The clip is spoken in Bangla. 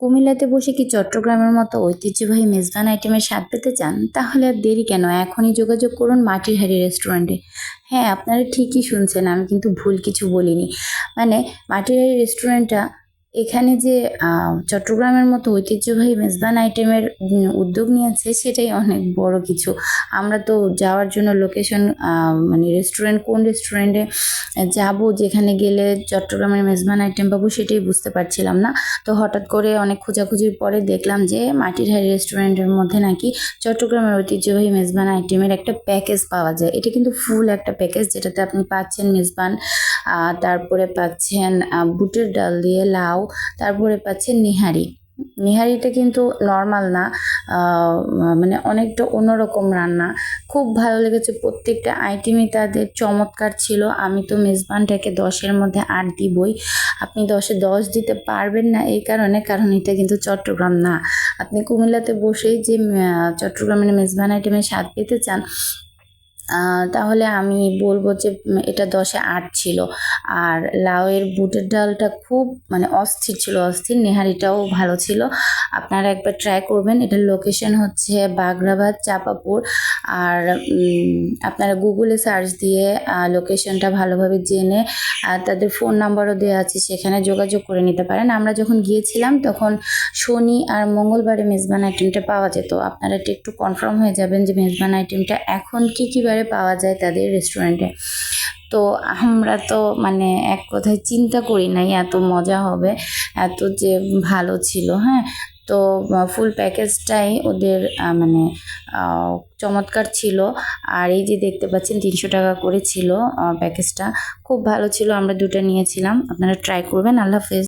কুমিল্লাতে বসে কি চট্টগ্রামের মতো ঐতিহ্যবাহী মেজবান আইটেমের স্বাদ পেতে চান? তাহলে আর দেরি কেন? এখনই যোগাযোগ করুন মাটির হাড়ি রেস্টুরেন্টে। হ্যাঁ আপনারা ঠিকই শুনছেন, আমি কিন্তু ভুল কিছু বলিনি। মানে মাটির হাড়ি রেস্টুরেন্টটা এখানে যে চট্টগ্রামের মতো ঐতিহ্যবাহী মেজবান আইটেমের উদ্যোগ নিয়েছে, সেটাই অনেক বড় কিছু। আমরা তো যাওয়ার জন্য লোকেশন মানে রেস্টুরেন্ট কোন রেস্টুরেন্টে যাব, যেখানে গেলে চট্টগ্রামের মেজবান আইটেম পাবো, সেটাই বুঝতে পারছিলাম না। তো হঠাৎ করে অনেক খোঁজাখুঁজির পরে দেখলাম যে মাটির হাড়ি রেস্টুরেন্টের মধ্যে নাকি চট্টগ্রামের ঐতিহ্যবাহী মেজবান আইটেমের একটা প্যাকেজ পাওয়া যায়। এটা কিন্তু ফুল একটা প্যাকেজ যেটাতে আপনি পাচ্ছেন মেজবান তারপরে পাচ্ছেন বুটের ডাল দিয়ে লাউ তারপরে পাচ্ছেন নিহারি। নিহারিটা কিন্তু নর্মাল না মানে অনেকটা অন্যরকম রান্না। খুব ভালো লেগেছে, প্রত্যেকটা আইটেমই তাদের চমৎকার ছিল। আমি তো মেজবানটাকে দশের মধ্যে আট দিবই। আপনি দশে দশ দিতে পারবেন না এই কারণে, কারণ এটা কিন্তু চট্টগ্রাম না। আপনি কুমিল্লাতে বসেই যে চট্টগ্রামের মেজবান আইটেমের স্বাদ পেতে চান তাহলে আমি বলব যে এটা দশে আট ছিল। আর লাউয়ের বুটের ডালটা খুব মানে অস্থির ছিল, অস্থির। নেহারিটাও ভালো ছিল। আপনারা একবার ট্রাই করবেন। এটার লোকেশন হচ্ছে বাগরাবাদ, চাপাপুর। আর আপনারা গুগলে সার্চ দিয়ে লোকেশনটা ভালোভাবে জেনে তাদের ফোন নাম্বারও দেওয়া আছে, সেখানে যোগাযোগ করে নিতে পারেন। আমরা যখন গিয়েছিলাম, তখন শনি আর মঙ্গলবারে মেজবান আইটেমটা পাওয়া যেত। আপনারা একটু কনফার্ম হয়ে যাবেন যে, মেজবান আইটেমটা এখন কী কী বারে পাওয়া যায় তাদের রেস্টুরেন্টে তো আমরা তো মানে এক কথায় চিন্তা করি নাই, এত মজা হবে, এত যে ভালো ছিল হ্যাঁ? তো ফুল প্যাকেজটাই ওদের মানে চমৎকার ছিল। আর এই যে দেখতে পাচ্ছেন, তিনশো টাকা করে ছিল প্যাকেজটা খুব ভালো ছিল, আমরা দুটো নিয়েছিলাম। আপনারা ট্রাই করবেন, আল্লাহ হাফেজ।